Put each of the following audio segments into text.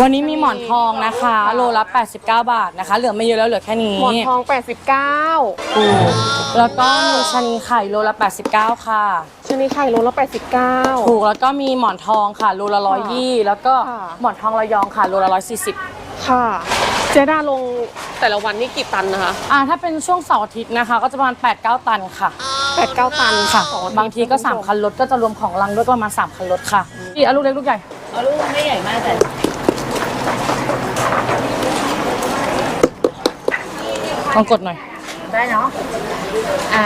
วันนี้มีหมอนทองนะคะ โลละ 89 บาทนะคะ เหลือไม่เยอะแล้วเหลือแค่นี้หมอนทอง 89ถูกแล้วก็มีชะนีไข่โลละ 89 ค่ะ ชนิดไข่โลละ89 ถูกแล้วก็มีหมอนทองค่ะ โลละร้อยยี่แล้วก็ค่ะ หมอนทองระยองค่ะ โลละร้อยสี่สิบค่ะ เจด้าลงแต่ละวันนี่กี่ตันนะคะ อ่าถ้าเป็นช่วงเสาร์อาทิตย์นะคะ ก็จะประมาณ8 9 ตันค่ะ 8-9 ตันค่ะ สองอทิตย์บางทีก็ 3 คันรถก็จะรวมของรังด้วยก็ประมาณ 3 คันรถค่ะพี่เอาลูกเล็กลูกใหญ่ เอาลูกไม่ใหญ่มากแต่ ลองกดหน่อย ได้เนาะ อ่า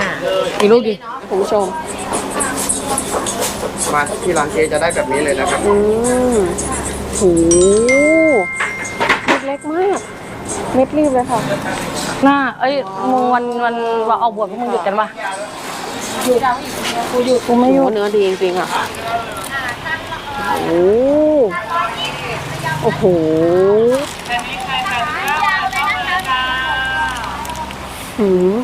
กี่ลูกดีคุณผู้ชม มาที่ร้านเจจะได้แบบนี้เลยนะครับ อืมโหเม็ดเล็กมาก เม็ดรีบเลยค่ะ หน้า เอ้ย มึงวันวันวันเอาบวชพวกมึงหยุดกันปะหยุดกูหยุดกูไม่หยุดเนื้อดีจริงๆอะโอ้ โอ้โหหืม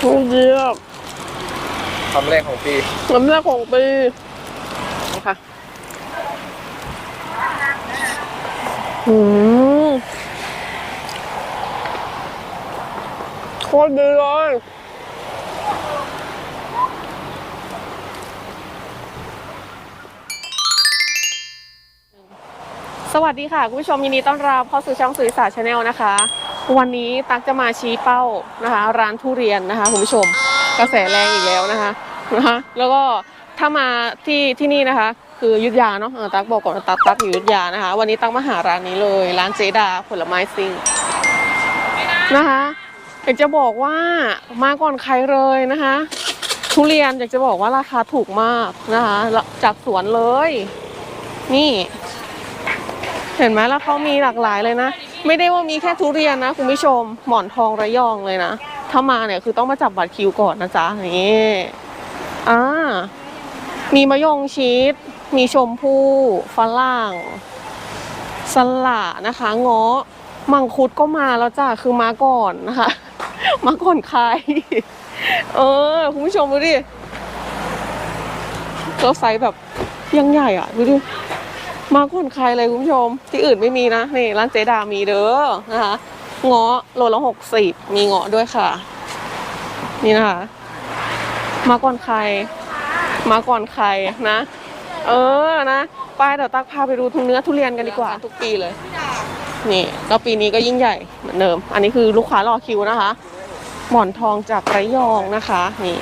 โอ้เยี่ยมคำแรกของปีน้ำแรกของปีค่ะหืมโคตรดีเลย วัสดีค่ะ คุณผู้ชมยินดีต้อนรับเข้าสู่ช่องสุริศาสชาแนลนะคะ วันนี้ตักจะมาชี้เป้านะคะ ร้านทุเรียนนะคะคุณผู้ชมกระแสแรงอีกแล้วนะคะนะคะแล้วก็ถ้ามาที่ที่นี่นะคะ คือยุทธยาเนาะตักบอกก่อนตักตักอยู่ยุทธยานะคะ วันนี้ตักมาหาร้านนี้เลย ร้านเจดาผลไม้ซิงนะคะอยากจะบอกว่ามาก่อนใครเลยนะคะ ทุเรียนอยากจะบอกว่าราคาถูกมากนะคะจากสวนเลย นี่ เห็นไหมแล้วเขามีหลากหลายเลยนะ ไม่ได้ว่ามีแค่ทุเรียนนะคุณผู้ชมหมอนทองระยองเลยนะ ถ้ามาเนี่ยคือต้องมาจับบัตรคิวก่อนนะจ๊ะนี่อ่ามีมะยงชิดมีชมพู่ฝรั่งสละนะคะเงาะมังคุดก็มาแล้วจ้ะคือมาก่อนนะคะ มาก่อนใครเออคุณผู้ชมดูดิแล้วไซส์แบบยังใหญ่อะดูดิ มาก่อนใครเลยคุณผู้ชม ที่อื่นไม่มีนะนี่ร้านเจดามีเด้อนะคะเงาะโลละหกสิบมีเงาะด้วยค่ะ นี่นะคะ มาก่อนใคร มาก่อนใครนะ เออนะไปเดี๋ยวตักพาไปดูทุเนื้อทุเรียนกันดีกว่าทุกปีเลยนี่แล้วปีนี้ก็ยิ่งใหญ่เหมือนเดิม อันนี้คือลูกค้ารอคิวนะคะ หมอนทองจากระยองนะคะ นี่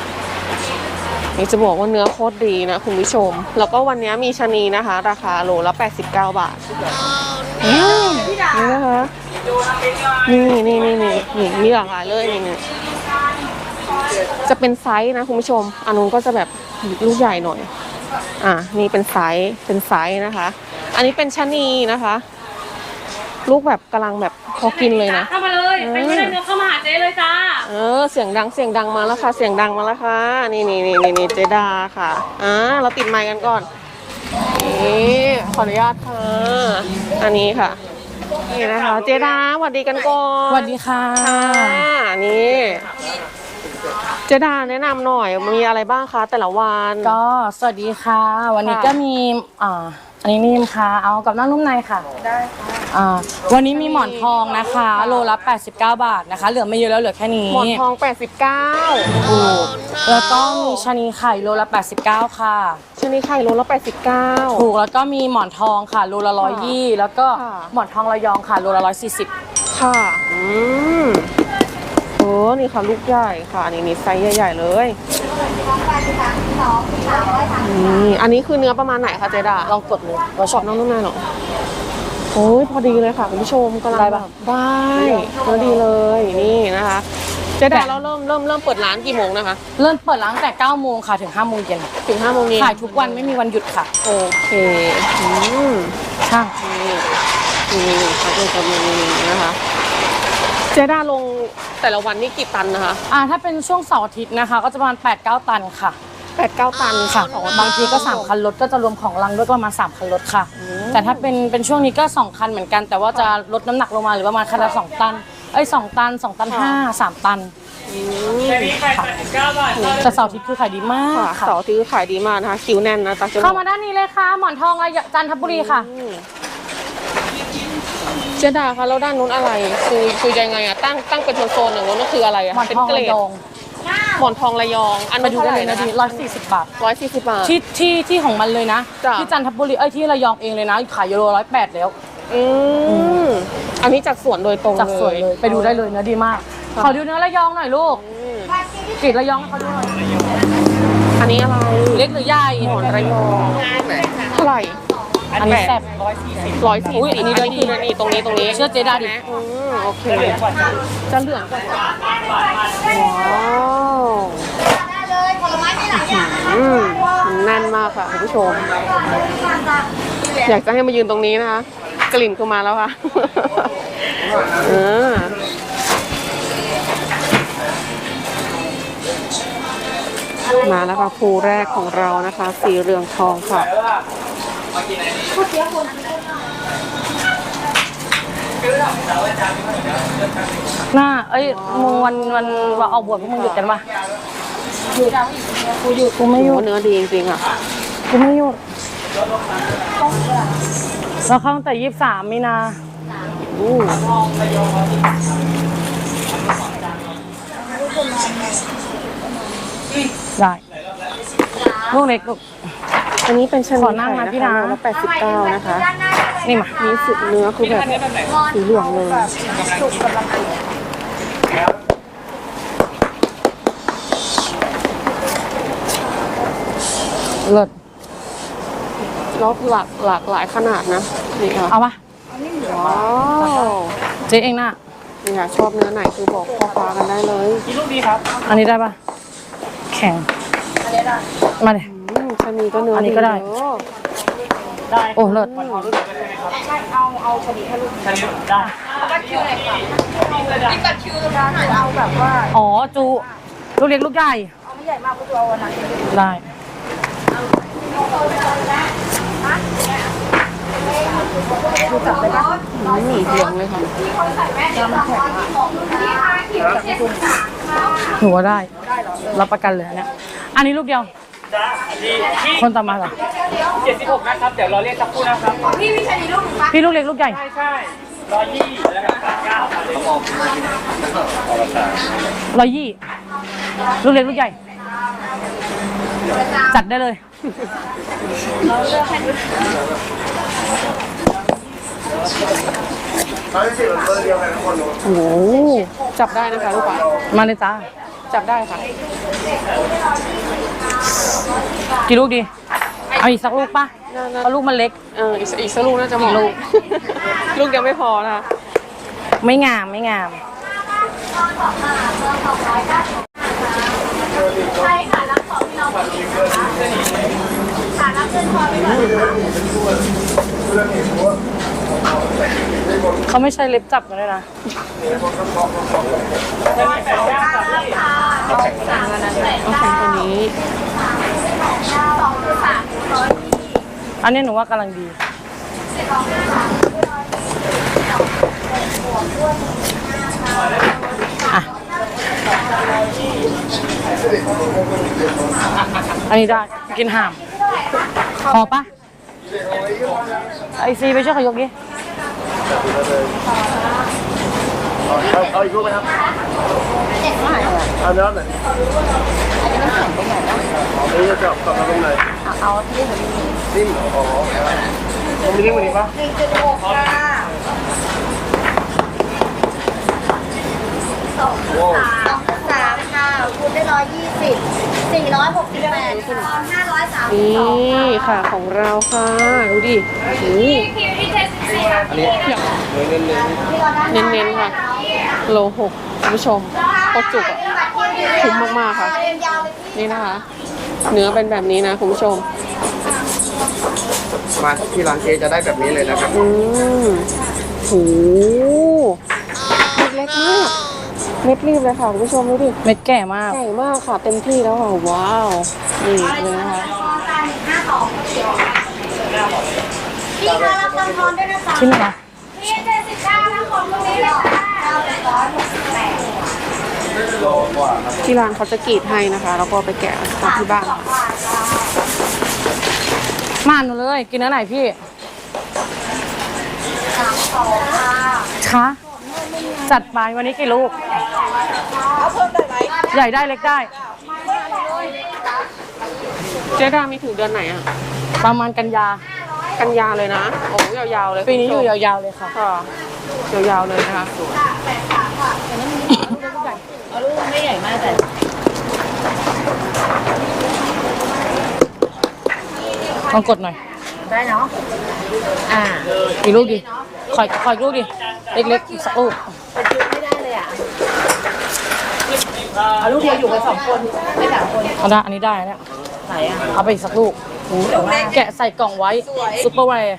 นี่จะบอกว่าเนื้อโคตรดีนะคุณผู้ชม แล้วก็วันนี้มีชะนีนะคะ ราคาโลละ 89 บาทนี่นะคะนี่นี่นี่นี่นี่มีหลากหลายเลยนี่นี่จะเป็นไซส์นะคุณผู้ชมอันนู้นก็จะแบบลูกใหญ่หน่อย อะนี่เป็นไซส์เป็นไซส์นะคะ อันนี้เป็นชะนีนะคะ ลูกแบบกำลังแบบพอกินเลยนะ เข้ามาเลยเป็นไม่ได้เนื้อเข้ามาหาเจ๊เลยจ้า เออเสียงดังเสียงดังมาแล้วค่ะ เสียงดังมาแล้วค่ะ นี่นี่นี่นี่นี่เจดาค่ะอ่าเราติดไมค์กันก่อนนี่ขออนุญาตค่ะอันนี้ค่ะนี่นะคะ เจดาสวัสดีกันก่อนสวัสดีค่ะค่ะนี่เจดาแนะนำหน่อยมีอะไรบ้างคะแต่ละวัน ก็สวัสดีค่ะ วันนี้ค่ะ ก็มีอ่าอันนี้นิ่มค่ะ เอากับน้ำนุ่มในค่ะ ได้ค่ะ อ่าวันนี้มีหมอนทองนะคะ โลละ 89 บาทนะคะ เหลือไม่เยอะแล้วเหลือแค่นี้หมอนทอง 89ถูกแล้วก็มีชะนีไข่โลละ 89 ค่ะ ชนิดไข่โลละ 89 ถูกแล้วก็มีหมอนทองค่ะ โลละร้อยยี่แล้วก็ค่ะ หมอนทองระยองค่ะโลละร้อยสี่สิบค่ะ อืมโอ้นี่ค่ะลูกใหญ่ค่ะนี่นี่ไซส์ใหญ่ๆเลย นี่ อันนี้คือเนื้อประมาณไหนคะเจดาลองกดเลยเราชอบน้องนุ่มนายเหรอ โอ้ยพอดีเลยค่ะคุณผู้ชมกำลังได้ปะ แบบได้เนื้อดีเลยนี่นะคะเจดาเราเริ่มเริ่มเริ่มเปิดร้านกี่โมงนะคะ เริ่มเปิดร้านตั้งแต่9โมงค่ะถึง5โมงเย็นถึง5โมงเย็นขายทุกวันไม่มีวันหยุดค่ะโอเคอืมช่างนี่นี่ค่ะเป็นกำลังนี้นะคะ เจดาลงแต่ละวันนี่กี่ตันนะคะ อ่าถ้าเป็นช่วงเสาร์อาทิตย์นะคะ ก็จะประมาณ8 9 ตันค่ะ แปดเก้าตันค่ะสองบางทีก็3คันรถก็จะรวมของรังด้วยก็ประมาณ3คันรถค่ะ แต่ถ้าเป็นเป็นช่วงนี้ก็2คันเหมือนกัน แต่ว่าจะลดน้ำหนักลงมาหรือประมาณคันละ2ตันเอ้ยสองตันสองตันห้าสามตันอืมแต่เสาร์อาทิตย์คือขายดีมาค่ะกค่ะเสาร์ที่ขายดีมากนะคะคิวแน่นนะตักจะบเข้าอกมาด้านนี้เลยค่ะ หมอนทองระยะจันทบุรีค่ะอืมเจดาคะแล้วด้านนู้นอะไรคือคือยังไงอะตั้งตั้งเป็นโซนๆอย่างนู้นก็คืออะไรอะหมอนเป็นทองเกรระดยอง หมอนทองระยอง อันไปนู้นดูเท่าได้ไหร่เลยนะนะดีร้อยสี่สิบบาท ร้อยสี่สิบบาท ที่ที่ที่ของมันเลยนะ จ้ะ ที่จันทบุรีเอ้ยที่ระยองเองเลยนะขายยูโรร้อยแปดแล้ว อืมอันนี้จากสวนโดยตรงจากสวยเลยไปดูได้เลยเนื้อดีมาก ขอดูเนื้อระยองหน่อยลูกอืมกรีดระยองให้เขาดูหน่อยอันนี้อะไร เล็กหรือใหญ่หมอนระยองเท่าไหร่ อันนี้แซ่บร้อยสี่อุ๊ยอันนี้ด้วยคือนี่ตรงนี้ตรงนี้เชื่อเจดาดิอืมโอเคจะเหลืองกว่าว้าวได้เลยผลไม้มีหลายอย่างนะคะอืมแน่นมากค่ะคุณผู้ชม อยากจะให้มายืนตรงนี้นะคะกลิ่นคือมาแล้วค่ะเออมาแล้วค่ะภูแรกของเรานะคะ สีเหลืองทองค่ะ หน้า เอ้ย มึงวันวันวันออกบวชพวกมึงหยุดกันปะหยุดกูหยุดกูไม่หยุดเนื้อดีจริงๆอะกูไม่หยุดเราเข้าตั้งแต่ยี่สิบสามมีนาอู้ได้ลูกเล็กลูก อันนี้เป็นชนิดขอนั่งนะพี่นะละแปดสิบเก้านะคะ นี่มานี่สุดเนื้อคือแบบสีเหลืองเลยเลิศแล้วหลากหลากหลายขนาดนะ นี่ค่ะเอาปะว้าวเจ๊เองน่ะนี่ค่ะชอบเนื้อไหนคือบอกพ่อค้ากันได้เลย อันนี้ได้ปะแข็ง มาเลยอื มชะนีก็เนื้ออัอันนี้ก็ได้โอ้เลิศอ๋อจูลูกเล็กลูกใหญ่เอาไม่ใหญ่มากก็จูเอาวันนั้นได้อืมเหลืองเลยค่ะหนูว่าได้ รับประกันเลยอันเนี่ยอันนี้ลูกเดียว คนต่อมาเหรอเจ็ดสิบหกนะครับ เดี๋ยวเราเรียกสักครู่นะครับพี่ลูกเล็กลูกใหญ่ ใช่ใช่ร้อยยี่แล้วก็สามเก้าครับร้อยยี่ลูกเล็กลูกใหญ่ จัดได้เลย ร้อยสิบเบอร์เดียวกันทุกคนโอ้โหจับได้นะคะลูกค้ามาเลยจ้าจับได้ค่ะ กี่ลูกดี เอาอีกสักลูกปะน่าน่าเพราะลูกมันเล็ก เอออีกอีกสักลูกน่าจะเหมาะลูก ลูกเดียวไม่พอนะคะไม่งามไม่งาม ใช่ค่ะรับของที่เราบอกค่ะรับเงินพอไม่ก่อนเขาไม่ใช้เล็บจับกันด้วยนะเอาแข็งตัวนี้ สองคือสามร้อยอันนี้หนูว่ากำลังดีอะ อันนี้ได้กินห่ามพอปะไอซีไปช่วยเขายกดิเอาเอาอีกรูปไหมครับเอาเนื้อหน่อย อันนี้มันแข็งตรงไหนนะอันนี้จะจับกับตรงไหนเอาที่มันนิ่มอ๋อมันมีนิ่มกว่านี้ปะหนึ่งจุดหกค่ะสองสามสามค่ะคูณได้ร้อยยี่สิบสี่ร้อยหกสิบแปดห้าร้อยสามสิบนี่สองค่ะของเราค่ะ ดูดิโอ้โหอันนี้เน้นเน้นเน้นๆค่ะ โลหกคุณผู้ชมโคตรจุกอะคุ้มมากๆค่ะยาวเลยพี่ นี่นะคะ เนื้อเป็นแบบนี้นะคุณผู้ชม มาที่ร้านเจจะได้แบบนี้เลยนะครับ อืมโหเล็กๆมากเม็ดรีบเลยค่ะคุณผู้ชมดูดิเม็ดแก่มาก ใหญ่มากค่ะเต็มที่แล้วค่ะว้าวนี่เลยนะคะห้าสองพี่คะรับตังทอนด้วยนะคะที่ไหนนะพี่เจ็ดสิบเก้านะของตรงนี้เลยค่ะ ที่ร้านเขาจะกรีดให้นะคะ แล้วก็ไปแกะตามที่บ้าน มาหนูเลย กินเนื้อไหนพี่คะจัดไปวันนี้กี่ลูก ใหญ่ได้เล็กได้ เจ๊ดามีถึงเดือนไหนอะประมาณกันยา กันยาเลยนะ โอ้ยาวๆเลย ปีนี้อยู่คุณผู้ชมยาวๆเลยค่ะค่ะ ยาวๆเลยนะคะ ลองกดหน่อย ได้เนาะ อ่าอีกลูกดิขอยขอยอีกลูกดิ เล็กๆอีกสักลูกเป็นชุดไม่ได้เลยอะ เอาลูกเดียวอยู่กันสองคน ไม่สามคนเอาได้อันนี้ได้อันเนี่ย ไหนอะ เอาไปอีกสักลูกแต่ว่าแกะใส่กล่องไว้ซุปเปอร์แวร์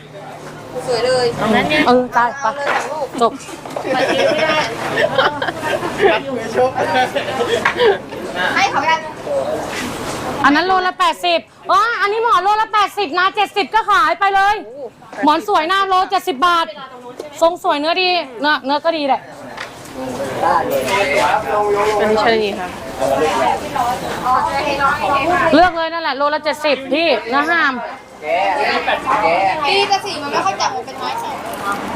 สวยเลยตรงนั้นเนี่ยเออตายไปจบมาซื้อไม่ได้ ให้เขาได้อันนั้นโลละ 80อ๋ออันนี้หมอนโลละ 80 นะ 70 ก็ขายไปเลย หมอนสวยหน้าโล 70 บาท ทรงสวยเนื้อดี เนื้อเนื้อก็ดีแหละอันนี้ใช่นี่ค่ะเลือกเลยนั่นแหละ โลละ 70 พี่เนื้อห้าม ปีกระสีมันไม่ค่อยจับมันเป็นไม้สอง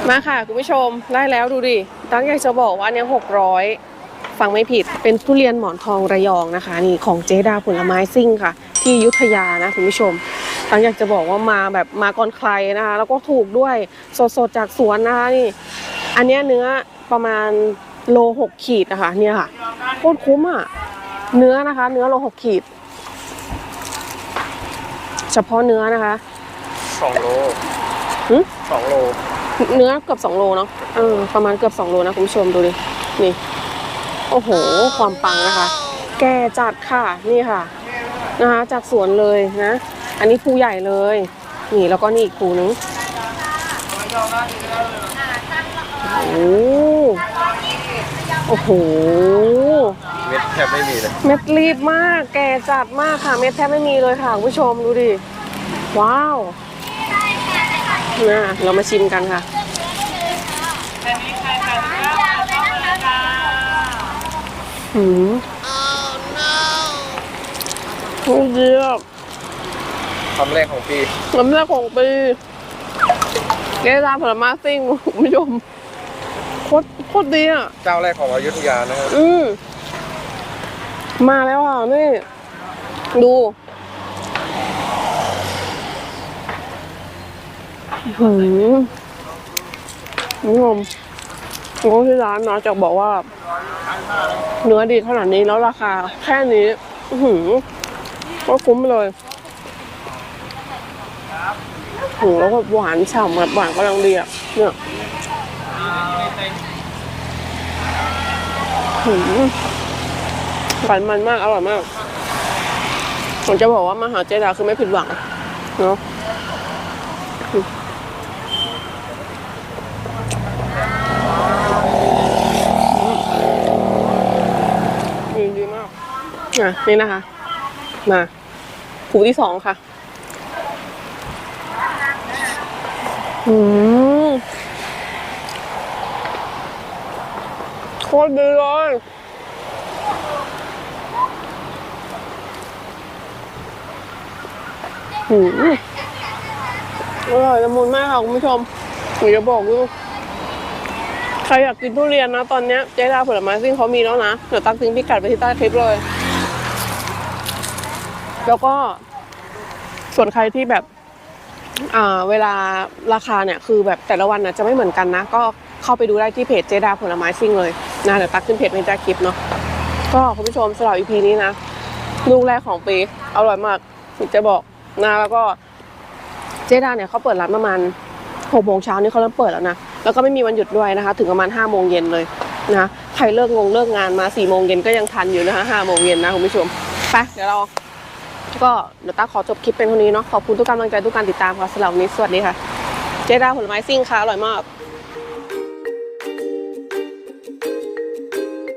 มาค่ะคุณผู้ชมได้แล้วดูดิตั้งอยากจะบอกว่าอันเนี้หกร้อยฟังไม่ผิดเป็นทุเรียนหมอนทองระยองนะคะ นี่ของเจดาผลไม้ซิ่งค่ะ ที่อยุธยานะคุณผู้ชมตั้งอยากจะบอกว่ามาแบบมาก่อนใครนะคะ แล้วก็ถูกด้วยสดๆจากสวนนะคะนี่ อันเนี้ยเนื้อประมาณโลหกขีดนะคะเนี่ยค่ะโคตรคุ้มอะเนื้อนะคะ เนื้อโลหกขีด เฉพาะเนื้อนะคะสองโลหึสองโลเนื้อเกือบสองโลเนาะเออประมาณเกือบสองโลนะคุณผู้ชมดูดินี่โอ้โห ความปังนะคะ แก่จัดค่ะนี่ค่ะนะคะ จากสวนเลยนะ อันนี้ภูใหญ่เลย นี่แล้วก็นี่อีกภูนึงโอ้โหโอ้โหเม็ดแทบไม่มีเลยเม็ดรีบมาก แก่จัดมากค่ะ เม็ดแทบไม่มีเลยค่ะคุณผู้ชมดูดิ ว้าวนะเรามาชิมกันค่ะหืมโอ้เยี่ยมคำแรกของปีน้ำแรกของปีเกร้านผลไม้ซิ่งคุณผู้ชมโคตรโคตรดีอะ เจ้าแรกของอยุธยานะครับอืม มาแล้วอะนี่ ดูหืมคุณผู้ชมน้องที่ร้านนะจะบอกว่า เนื้อดีขนาดนี้แล้วราคา แค่นี้หือก็คุ้มเลยหืมแล้วก็หวานฉ่ำแบบหวานกำลังดีอะเนี่ยหืม หวานมันมาก อร่อยมาก ผมจะบอกว่ามาหาเจดาคือไม่ผิดหวัง เนาะดีดีมากอะนี่นะคะ มาผูที่สองค่ะ อืมโคตรดีเลย อืมอร่อยละมุนมากค่ะคุณผู้ชมหนูจะบอกดูใครอยากกินทุเรียนนะ ตอนนี้เจ๊ดาผลไม้ซิ่งเขามีแล้วนะเดี๋ยวตั้งทิ้งพิกัดไปที่ใต้คลิปเลย แล้วก็ ส่วนใครที่แบบอ่าเวลาราคาเนี่ยคือแบบแต่ละวันนะจะไม่เหมือนกันนะ ก็เข้าไปดูได้ที่เพจเจดาผลไม้ซิ่งเลยนะเดี๋ยวตักขึ้นเพจในใต้คลิปเนาะก็คุณผู้ชมสำหรับ EP นี้นะลูกแรกของปีอร่อยมากจะบอก นะแล้วก็เจดาเนี่ยเขาเปิดร้านประมาณหกโมงเช้านี่เขาเริ่มเปิดแล้วนะแล้วก็ไม่มีวันหยุดด้วยนะคะ ถึงประมาณห้าโมงเย็นเลยนะใครเลิกงงเลิกงานมาสี่โมงเย็นก็ยังทันอยู่นะคะห้าโมงเย็นนะคุณผู้ชมไปเดี๋ยวเราก็เดี๋ยวตาขอจบคลิปเป็นเท่านี้เนาะขอบคุณทุกกำลังใจทุกการติดตามค่ะสำหรับวันนี้สวัสดีค่ะ เจดาผลไม้ซิ่งค่ะอร่อยมาก